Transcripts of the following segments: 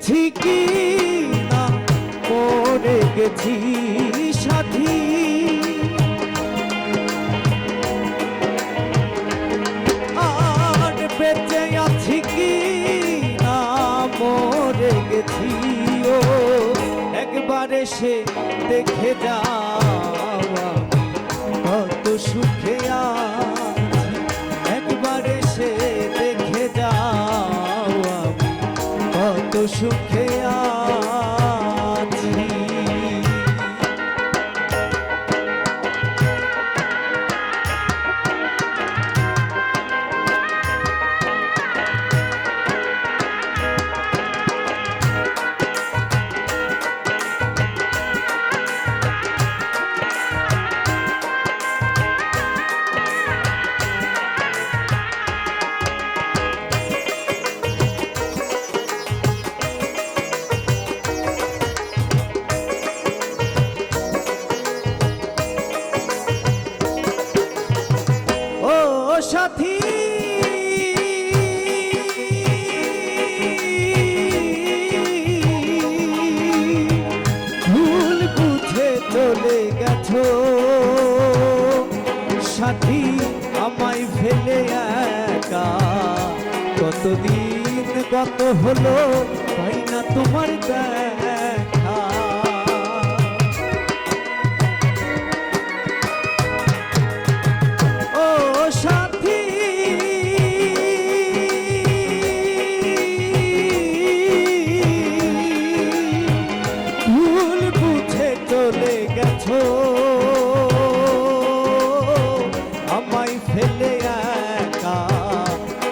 আছি কি না? মরে গেছি সাথী। আর বেঁচে আছি কি না? মরে গেছি, ও। একবার এসে দেখে যাওয়া কত সুখে আছি সুখে কতদিন কত হলো পাই না তোমার দেখা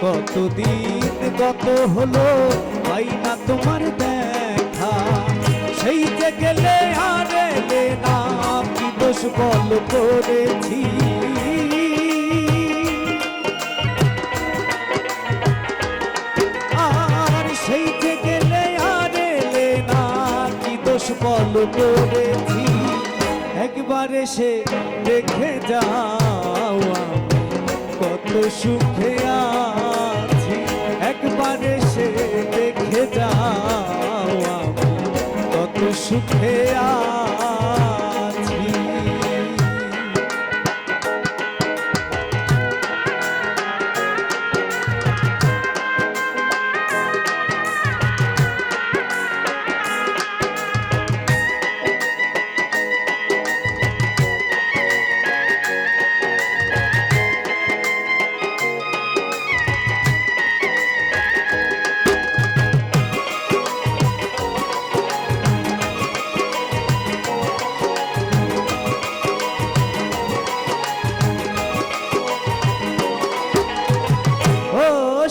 কতদিন কত হলো, পাই না তোমার দেখা। সেই যে গেলে আর এলে না, কি দোষ বল করেছি? আর সেই যে গেলে আর এলে না, কি দোষ বল করেছি? একবার এসে দেখে যাও কত সুখে একবার এসে দেখে যাও সুখে আছি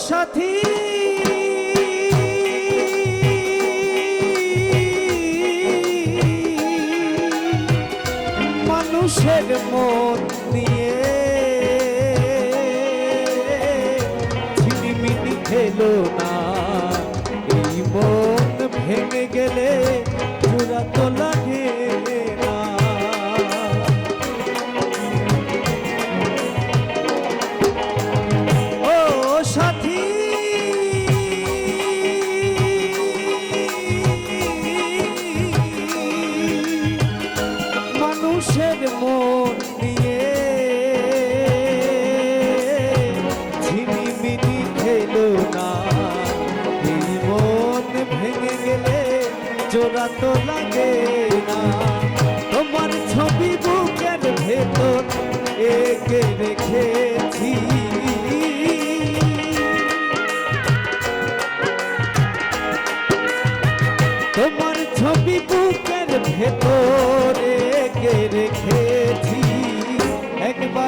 সাথী। মানুষের মন নিয়ে ঝিনিমিনি খেলো না। এই মন ভেঙে গেলে পুরা তো মন নিয়ে ঝিনিমিনি খেলো না। এই মন ভেঙে গেলে তো লাগে তোমার ছবি বুকের ভেতর এঁকে তোমার একবার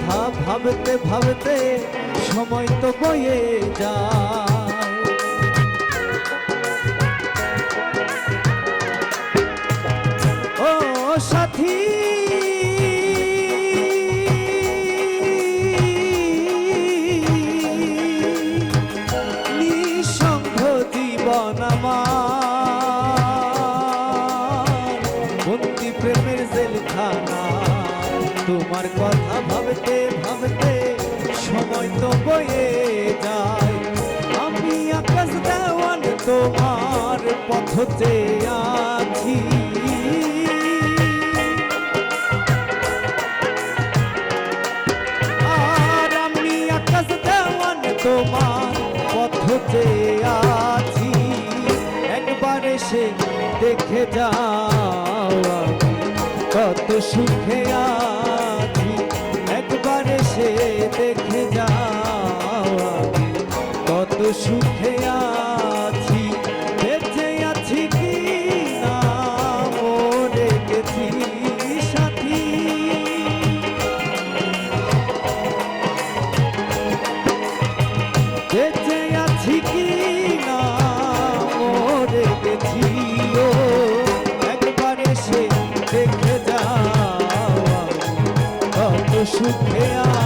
কথা ভাবতে ভাবতে সময় তো বয়ে যায়। কথা ভাবতে ভাবতে সময় তো বয়ে যায়। আমি আকাশ দেওয়ান তোমার পথ চেয়ে আছি। আর আমি আকাশ দেওয়ান তোমার পথ চেয়ে আছি। একবার এসে দেখে যাও কত সুখে আছি কত সুখে আছি